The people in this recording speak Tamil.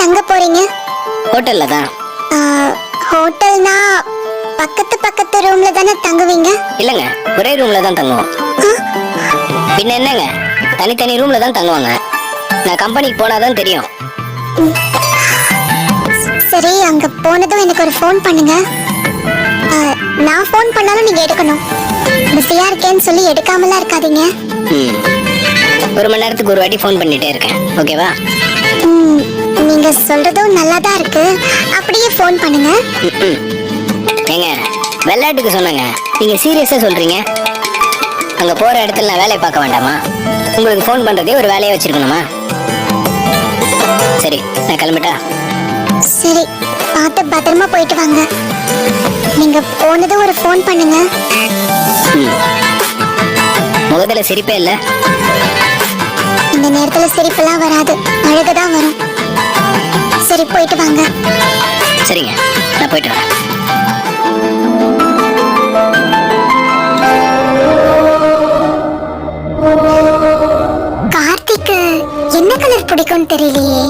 தங்க போறீங்க? ஹோட்டல்ல தான். ஹோட்டல்னா பக்கத்து பக்கத்து ரூம்ல தானே தங்குவீங்க? இல்லைங்க ஒரே ரூம்ல தான் தங்குவோம். பின்ன என்னங்க தனித்தனி ரூம்ல தான் தங்குவாங்க. நான் கம்பெனிக்கு போனாதான் தெரியும். சரி அங்க போனதும் எனக்கு ஒரு ஃபோன் பண்ணுங்க. நான் ஃபோன் பண்ணாலும் நீங்க எடுக்கணும். பிஸியா இருக்கேன்னு சொல்லி எடுக்காமலாம் இருக்காதீங்க. ஒரு மணி நேரத்துக்கு ஒரு வாட்டி ஃபோன் பண்ணிட்டே இருக்கேன். ஓகேவா? நீங்க சொல்றதும் நல்லா தான் இருக்கு. அப்படியே ஃபோன் பண்ணுங்க. ஏங்க விளையாட்டுக்கு சொன்னேங்க. நீங்க சீரியஸா சொல்றீங்க? அங்க போற இடத்துல நான் வேலையை பார்க்க வேண்டாமா? உங்களுக்கு ஃபோன் பண்றதே ஒரு வேலையை வச்சிருக்கணுமா? சரி நான் கிளம்பிட்டா? சரி பார்த்து பத்திரமா போயிட்டு வாங்க. நீங்க போனதும் ஒரு ஃபோன் பண்ணுங்க. முகத்துல சிரிப்பே இல்ல? இந்த நேரத்துல சிரிப்பெல்லாம் வராது. அழகுதான் வரும். போயிட்டு வாங்க. சரிங்க நான் போயிட்டு வரேன். கார்த்திக்கு என்ன கலர் பிடிக்கும்னு தெரியலையே.